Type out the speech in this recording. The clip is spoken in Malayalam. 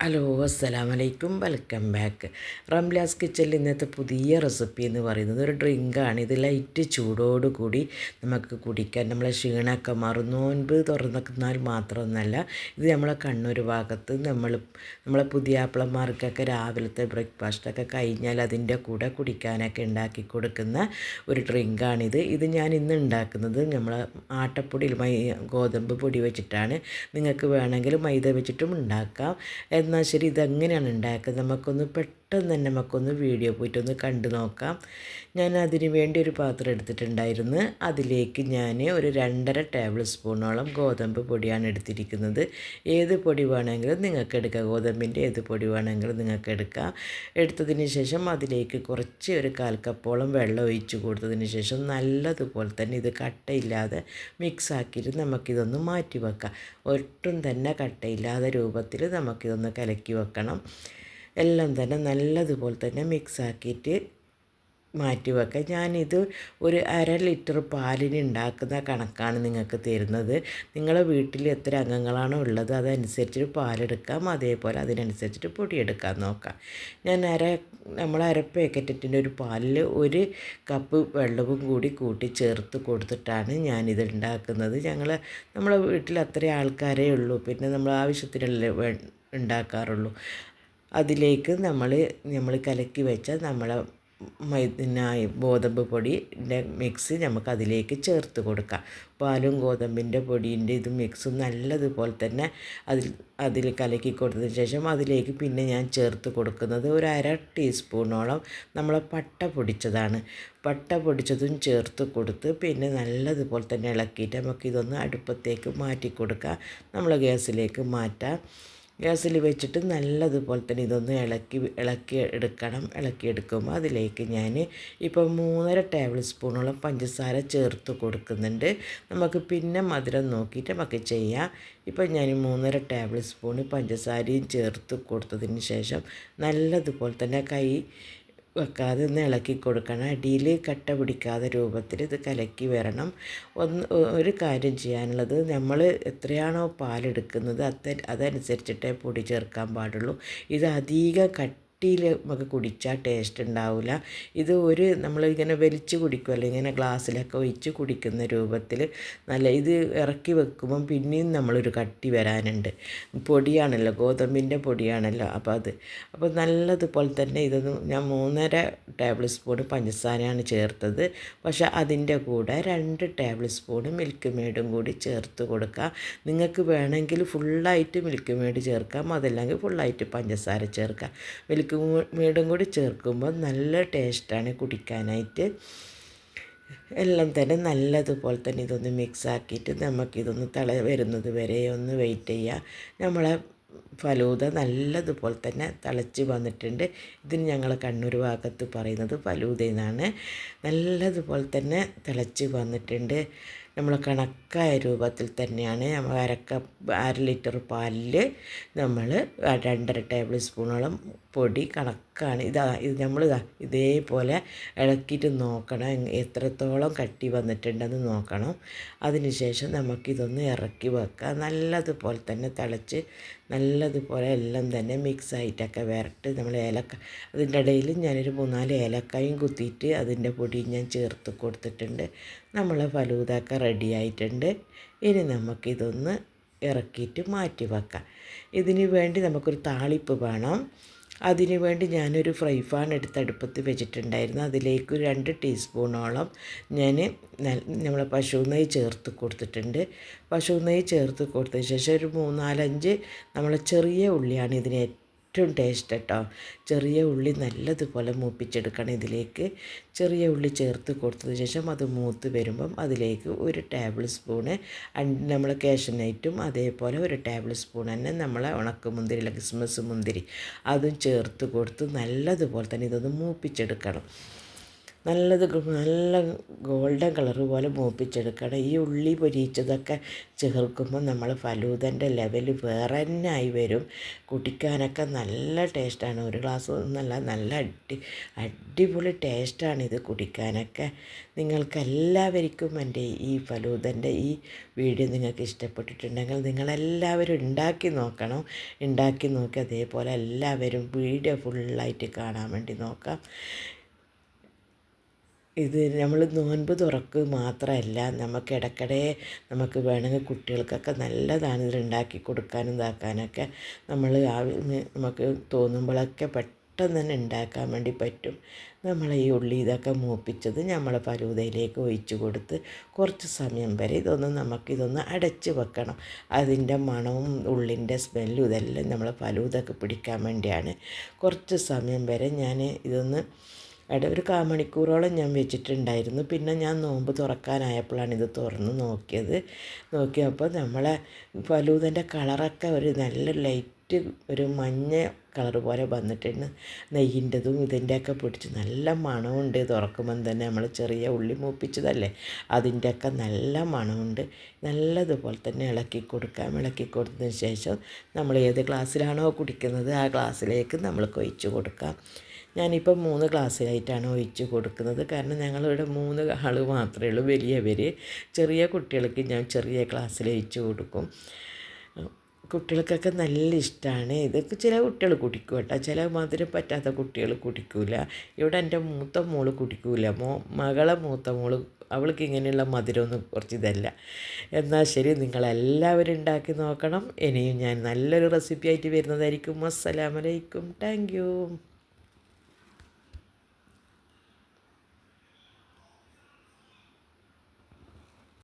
ഹലോ അസ്സലാം വലൈക്കും വെൽക്കം ബാക്ക്. റംലാസ് കിച്ചണിൽ ഇന്നത്തെ പുതിയ റെസിപ്പി എന്ന് പറയുന്നത് ഒരു ഡ്രിങ്കാണ്. ഇത് ലൈറ്റ് ചൂടോടുകൂടി നമുക്ക് കുടിക്കാൻ നമ്മളെ ക്ഷീണമൊക്കെ മാറും നോൻപ് തുറന്നാൽ മാത്രമൊന്നല്ല ഇത് നമ്മളെ കണ്ണൂർ ഭാഗത്ത് നമ്മൾ നമ്മളെ പുതിയ ആപ്പിളന്മാർക്കൊക്കെ രാവിലത്തെ ബ്രേക്ക്ഫാസ്റ്റൊക്കെ കഴിഞ്ഞാൽ അതിന്റെ കൂടെ കുടിക്കാനൊക്കെ ഉണ്ടാക്കി കൊടുക്കുന്ന ഒരു ഡ്രിങ്കാണിത്. ഇത് ഞാൻ ഇന്ന് ഉണ്ടാക്കുന്നത് നമ്മളെ ആട്ടപ്പൊടി മൈ ഗോതമ്പ് പൊടി വെച്ചിട്ടാണ്. നിങ്ങൾക്ക് വേണമെങ്കിൽ മൈദ വെച്ചിട്ടും ഉണ്ടാക്കാം. എന്നാൽ ശരി ഇതെങ്ങനെയാണ് ഉണ്ടാക്കുന്നത്? നമുക്കൊന്ന് പെട്ടെന്ന് തന്നെ നമുക്കൊന്ന് വീഡിയോ പോയിട്ടൊന്ന് കണ്ടു നോക്കാം. ഞാൻ അതിന് വേണ്ടി ഒരു പാത്രം എടുത്തിട്ടുണ്ടായിരുന്നു. അതിലേക്ക് ഞാൻ ഒരു രണ്ടര ടേബിൾ സ്പൂണോളം ഗോതമ്പ് പൊടിയാണ് എടുത്തിരിക്കുന്നത്. ഏത് പൊടി വേണമെങ്കിലും നിങ്ങൾക്ക് എടുക്കാം. ഗോതമ്പിന്റെ ഏത് പൊടി വേണമെങ്കിലും നിങ്ങൾക്ക് എടുക്കാം. എടുത്തതിന് ശേഷം അതിലേക്ക് കുറച്ച് ഒരു കാൽ കപ്പോളം വെള്ളം ഒഴിച്ച് കൊടുത്തതിന് ശേഷം നല്ലതുപോലെ തന്നെ ഇത് കട്ടയില്ലാതെ മിക്സ് ആക്കിയിട്ട് നമുക്കിതൊന്ന് മാറ്റി വെക്കാം. ഒട്ടും തന്നെ കട്ടയില്ലാതെ രൂപത്തിൽ നമുക്കിതൊന്ന് കലക്കി വെക്കണം. എല്ലാം തന്നെ നല്ലതുപോലെ തന്നെ മിക്സാക്കിയിട്ട് മാറ്റി വെക്കുക ഞാനിത് ഒരു അര ലിറ്റർ പാലിന് ഉണ്ടാക്കുന്ന കണക്കാണ് നിങ്ങൾക്ക് തരുന്നത്. നിങ്ങളുടെ വീട്ടിൽ എത്ര അംഗങ്ങളാണോ ഉള്ളത് അതനുസരിച്ചിട്ട് പാലെടുക്കാം. അതേപോലെ അതിനനുസരിച്ചിട്ട് പൊടിയെടുക്കാൻ നോക്കാം. ഞാൻ അര നമ്മൾ അര പാക്കറ്റിന്റെ ഒരു പാലിൽ ഒരു കപ്പ് വെള്ളവും കൂടി കൂട്ടി ചേർത്ത് കൊടുത്തിട്ടാണ് ഞാനിത് ഉണ്ടാക്കുന്നത്. ഞങ്ങൾ നമ്മളെ വീട്ടിൽ അത്രയും ആൾക്കാരേ ഉള്ളൂ. പിന്നെ നമ്മൾ ആവശ്യത്തിനല്ലേ ഉണ്ടാക്കാറുള്ളൂ. അതിലേക്ക് നമ്മൾ നമ്മൾ കലക്കി വെച്ച നമ്മളെ മൈദനായി ഗോതമ്പ് പൊടിന്റെ മിക്സ് നമുക്ക് അതിലേക്ക് ചേർത്ത് കൊടുക്കാം. പാലും ഗോതമ്പിന്റെ പൊടിന്റെ ഇത് മിക്സും നല്ലതുപോലെ തന്നെ അതിൽ അതിൽ കലക്കി കൊടുത്തതിന് ശേഷം അതിലേക്ക് പിന്നെ ഞാൻ ചേർത്ത് കൊടുക്കുന്നത് ഒരു അര ടീസ്പൂണോളം നമ്മളെ പട്ട പൊടിച്ചതാണ്. പട്ട പൊടിച്ചതും ചേർത്ത് കൊടുത്ത് പിന്നെ നല്ലതുപോലെ തന്നെ ഇളക്കിയിട്ട് നമുക്കിതൊന്ന് അടുപ്പത്തേക്ക് മാറ്റി കൊടുക്കാം. നമ്മൾ ഗ്യാസിലേക്ക് മാറ്റാം. ഗ്യാസിൽ വെച്ചിട്ട് നല്ലതുപോലെ തന്നെ ഇതൊന്ന് ഇളക്കി ഇളക്കി എടുക്കണം. ഇളക്കി എടുക്കുമ്പോൾ അതിലേക്ക് ഞാൻ ഇപ്പോൾ മൂന്നര ടേബിൾ സ്പൂണോളം പഞ്ചസാര ചേർത്ത് കൊടുക്കുന്നുണ്ട്. നമുക്ക് പിന്നെ മധുരം നോക്കിയിട്ട് നമുക്ക് ചെയ്യാം. ഇപ്പോൾ ഞാൻ മൂന്നര ടേബിൾ സ്പൂൺ പഞ്ചസാരയും ചേർത്ത് കൊടുത്തതിന് ശേഷം നല്ലതുപോലെ തന്നെ കൈ വെക്കാതെ ഒന്ന് ഇളക്കി കൊടുക്കണം. അടിയിൽ കട്ട പിടിക്കാതെ രൂപത്തിൽ ഇത് കലക്കി വരണം. ഒന്ന് ഒരു കാര്യം ചെയ്യാനുള്ളത് നമ്മൾ എത്രയാണോ പാലെടുക്കുന്നത് അത് അതനുസരിച്ചിട്ടേ പൊടി ചേർക്കാൻ പാടുള്ളൂ. ഇത് അധികം കട്ട് കട്ടിയിൽ നമുക്ക് കുടിച്ചാൽ ടേസ്റ്റ് ഉണ്ടാവില്ല ഇത് ഒരു നമ്മളിങ്ങനെ വലിച്ച് കുടിക്കുമല്ലോ ഇങ്ങനെ ഗ്ലാസ്സിലൊക്കെ ഒഴിച്ച് കുടിക്കുന്ന രൂപത്തിൽ നല്ല ഇത് ഇറക്കി വെക്കുമ്പം പിന്നെയും നമ്മളൊരു കട്ടി വരാനുണ്ട്. പൊടിയാണല്ലോ ഗോതമ്പിന്റെ പൊടിയാണല്ലോ അപ്പോൾ അത്. അപ്പോൾ നല്ലതുപോലെ തന്നെ ഇതൊന്ന് ഞാൻ മൂന്നര ടേബിൾ സ്പൂൺ പഞ്ചസാരയാണ് ചേർത്തത്. പക്ഷേ അതിന്റെ കൂടെ രണ്ട് ടേബിൾ സ്പൂൺ മിൽക്ക് മേഡും കൂടി ചേർത്ത് കൊടുക്കുക നിങ്ങൾക്ക് വേണമെങ്കിൽ ഫുള്ളായിട്ട് മിൽക്ക് മേഡ് ചേർക്കാം അതല്ലെങ്കിൽ ഫുള്ളായിട്ട് പഞ്ചസാര ചേർക്കാം. മിൽക്ക് മിൽക്ക് മേടും കൂടി ചേർക്കുമ്പോൾ നല്ല ടേസ്റ്റാണ് കുടിക്കാനായിട്ട്. എല്ലാം തന്നെ നല്ലതുപോലെ തന്നെ ഇതൊന്ന് മിക്സ് ആക്കിയിട്ട് നമുക്കിതൊന്ന് തള വരുന്നത് വരെ ഒന്ന് വെയിറ്റ് ചെയ്യുക നമ്മളെ ഫലൂത നല്ലതുപോലെ തന്നെ തിളച്ച് വന്നിട്ടുണ്ട്. ഇതിന് ഞങ്ങൾ കണ്ണൂർ ഭാഗത്ത് പറയുന്നത് ഫലൂദ എന്നാണ് നല്ലതുപോലെ തന്നെ തിളച്ച് വന്നിട്ടുണ്ട്. നമ്മൾ കണക്കായ രൂപത്തിൽ തന്നെയാണ് നമ്മൾ അരക്ക അര ലിറ്റർ പാലിൽ നമ്മൾ രണ്ടര ടേബിൾ സ്പൂണോളം പൊടി കണക്കാണ്. ഇതാ ഇത് നമ്മൾ ഇതേപോലെ ഇളക്കിയിട്ട് നോക്കണം. എത്രത്തോളം കട്ടി വന്നിട്ടുണ്ടെന്ന് നോക്കണം. അതിനുശേഷം നമുക്കിതൊന്ന് ഇറക്കി വെക്കാം. നല്ലതുപോലെ തന്നെ തിളച്ച് നല്ലതുപോലെ എല്ലാം തന്നെ മിക്സ് ആയിട്ടൊക്കെ വരട്ട് നമ്മൾ ഏലക്ക അതിന്റെ ഇടയിൽ ഞാനൊരു മൂന്നാൽ ഏലക്കായും കുത്തിയിട്ട് അതിന്റെ പൊടിയും ഞാൻ ചേർത്ത് കൊടുത്തിട്ടുണ്ട്. നമ്മൾ ഫലൂദൊക്കെ റെഡി ആയിട്ടുണ്ട് ഇനി നമുക്കിതൊന്ന് ഇറക്കിയിട്ട് മാറ്റി വെക്കാം. ഇതിന് വേണ്ടി നമുക്കൊരു താളിപ്പ് വേണം. അതിന് വേണ്ടി ഞാനൊരു ഫ്രൈ പാൻ എടുത്ത് അടുപ്പത്ത് വെച്ചിട്ടുണ്ടായിരുന്നു. അതിലേക്ക് രണ്ട് ടീസ്പൂണോളം ഞാൻ നമ്മളെ പശു നെയ്യ് ചേർത്ത് കൊടുത്തിട്ടുണ്ട്. പശു നെയ്യ് ചേർത്ത് കൊടുത്തതിന് ശേഷം ഒരു മൂന്നാലഞ്ച് നമ്മളെ ചെറിയ ഉള്ളിയാണ് ഇതിന് ടേസ്റ്റ് കേട്ടോ ചെറിയ ഉള്ളി നല്ലതുപോലെ മൂപ്പിച്ചെടുക്കണം ഇതിലേക്ക്. ചെറിയ ഉള്ളി ചേർത്ത് കൊടുത്തതിന് ശേഷം അത് മൂത്ത് വരുമ്പം അതിലേക്ക് ഒരു ടേബിൾ സ്പൂണ് നമ്മൾ കാഷ്യനൈറ്റും അതേപോലെ ഒരു ടേബിൾ സ്പൂൺ തന്നെ നമ്മളെ ഉണക്കമുന്തിരി ക്രിസ്മസ് മുന്തിരി അതും ചേർത്ത് കൊടുത്ത് നല്ലതുപോലെ തന്നെ ഇതൊന്ന് മൂപ്പിച്ചെടുക്കണം. നല്ലത് നല്ല ഗോൾഡൻ കളർ പോലെ മൂപ്പിച്ചെടുക്കണം. ഈ ഉള്ളി പൊരിച്ചതൊക്കെ ചേർക്കുമ്പോൾ നമ്മൾ ഫലൂദന്റെ ലെവൽ വേറെ തന്നെ ആയി വരും. കുടിക്കാനൊക്കെ നല്ല ടേസ്റ്റാണ് ഒരു ഗ്ലാസ് ഒന്നല്ല നല്ല അടി അടിപൊളി ടേസ്റ്റാണ് ഇത് കുടിക്കാനൊക്കെ. നിങ്ങൾക്ക് എല്ലാവർക്കും എന്റെ ഈ ഫലൂദന്റെ ഈ വീഡിയോ നിങ്ങൾക്ക് ഇഷ്ടപ്പെട്ടിട്ടുണ്ടെങ്കിൽ നിങ്ങളെല്ലാവരും ഉണ്ടാക്കി നോക്കണം. ഉണ്ടാക്കി നോക്കി അതേപോലെ എല്ലാവരും വീഡിയോ ഫുള്ളായിട്ട് കാണാൻ വേണ്ടി നോക്കാം. ഇത് നമ്മൾ നോൻപ് തുറക്ക് മാത്രമല്ല നമുക്ക് ഇടയ്ക്കിടെ നമുക്ക് വേണമെങ്കിൽ കുട്ടികൾക്കൊക്കെ നല്ലതാണ് ഇത് ഉണ്ടാക്കി കൊടുക്കാനും ഇതാക്കാനൊക്കെ നമ്മൾ നമുക്ക് തോന്നുമ്പോഴൊക്കെ പെട്ടെന്ന് തന്നെ ഉണ്ടാക്കാൻ വേണ്ടി പറ്റും. നമ്മൾ ഈ ഉള്ളി ഇതൊക്കെ മൂപ്പിച്ചത് നമ്മൾ പലൂതയിലേക്ക് ഒഴിച്ച് കൊടുത്ത് കുറച്ച് സമയം വരെ ഇതൊന്ന് നമുക്കിതൊന്ന് അടച്ച് വെക്കണം. അതിന്റെ മണവും ഉള്ളിന്റെ സ്മെല്ലും ഇതെല്ലാം നമ്മൾ പലൂതൊക്കെ പിടിക്കാൻ വേണ്ടിയാണ്. കുറച്ച് സമയം വരെ ഞാൻ ഇതൊന്ന് അവിടെ ഒരു കാമണിക്കൂറോളം ഞാൻ വെച്ചിട്ടുണ്ടായിരുന്നു. പിന്നെ ഞാൻ നോമ്പ് തുറക്കാനായപ്പോഴാണ് ഇത് തുറന്ന് നോക്കിയത്. നോക്കിയപ്പോൾ നമ്മളെ ഫലൂദന്റെ കളറൊക്കെ ഒരു നല്ല ലൈറ്റ് ഒരു മഞ്ഞ കളർ പോലെ വന്നിട്ടുണ്ട്. നെയ്യിന്റെതും ഇതിന്റെയൊക്കെ പിടിച്ച് നല്ല മണമുണ്ട്. തുറക്കുമ്പം തന്നെ നമ്മൾ ചെറിയ ഉള്ളി മൂപ്പിച്ചതല്ലേ? അതിന്റെയൊക്കെ നല്ല മണമുണ്ട്. നല്ലതുപോലെ തന്നെ ഇളക്കി കൊടുക്കാം. ഇളക്കി കൊടുത്തതിന് ശേഷം നമ്മൾ ഏത് ഗ്ലാസ്സിലാണോ കുടിക്കുന്നത് ആ ഗ്ലാസ്സിലേക്ക് നമ്മൾ കൊഴിച്ച് കൊടുക്കാം. ഞാനിപ്പോൾ മൂന്ന് ഗ്ലാസ്സിലായിട്ടാണ് ഒഴിച്ച് കൊടുക്കുന്നത്. കാരണം ഞങ്ങളിവിടെ മൂന്ന് ആൾ മാത്രമേ ഉള്ളൂ. വലിയവർ ചെറിയ കുട്ടികൾക്ക് ഞാൻ ചെറിയ ഗ്ലാസ്സിൽ ഒഴിച്ച് കൊടുക്കും. കുട്ടികൾക്കൊക്കെ നല്ല ഇഷ്ടമാണ് ഇതൊക്കെ ചില കുട്ടികൾ കുടിക്കും കേട്ടോ. ചില മധുരം പറ്റാത്ത കുട്ടികൾ കുടിക്കൂല. ഇവിടെ എന്റെ മൂത്ത മോൾ കുടിക്കൂല. മോ മകളെ മൂത്ത മോൾ അവൾക്ക് ഇങ്ങനെയുള്ള മധുരമൊന്നും കുറച്ച് ഇതല്ല. എന്നാൽ ശരി നിങ്ങളെല്ലാവരും ഉണ്ടാക്കി നോക്കണം. ഇനിയും ഞാൻ നല്ലൊരു റെസിപ്പി ആയിട്ട് വരുന്നതായിരിക്കും. അസ്സലാമലൈക്കും താങ്ക് യു.